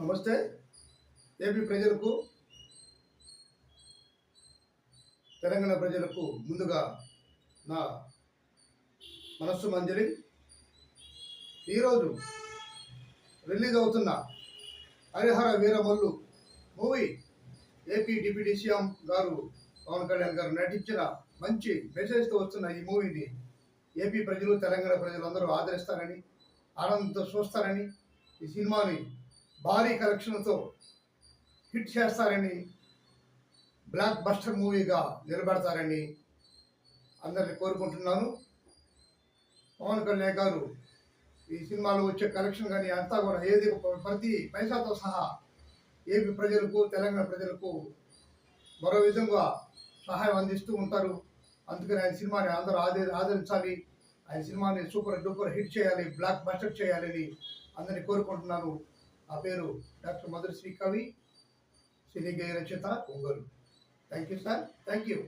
నమస్తే. ఏపీ ప్రజలకు తెలంగాణ ప్రజలకు ముందుగా నా మనస్సు మంజరి ఈరోజు రిలీజ్ అవుతున్న Harihara Veeramallu movie AP deputy CM గారు పవన్ కళ్యాణ్ గారు నటించిన మంచి మెసేజ్తో వస్తున్న ఈ మూవీని ఏపీ ప్రజలు తెలంగాణ ప్రజలు అందరూ ఆదరిస్తారని ఆనందంతో చూస్తారని ఈ సినిమాని భారీ కలెక్షన్తో హిట్ చేస్తారని బ్లాక్ బస్టర్ మూవీగా నిలబడతారని అందరిని కోరుకుంటున్నాను. పవన్ కళ్యాణ్ గారు ఈ సినిమాలో వచ్చే కలెక్షన్ కానీ అంతా కూడా ఏది ప్రతి పైసాతో సహా ఏపీ ప్రజలకు తెలంగాణ ప్రజలకు మరో విధంగా సహాయం అందిస్తూ ఉంటారు. అందుకని ఆయన సినిమాని అందరూ ఆదరి ఆదరించాలి. ఆయన సినిమాని సూపర్ డూపర్ హిట్ చేయాలి బ్లాక్ బస్టర్ చేయాలని అందరిని కోరుకుంటున్నాను. ఆ పేరు డాక్టర్ మధురశ్రీ కవి సినీ గేయ రచయిత Ongole. Thank you sir. Thank you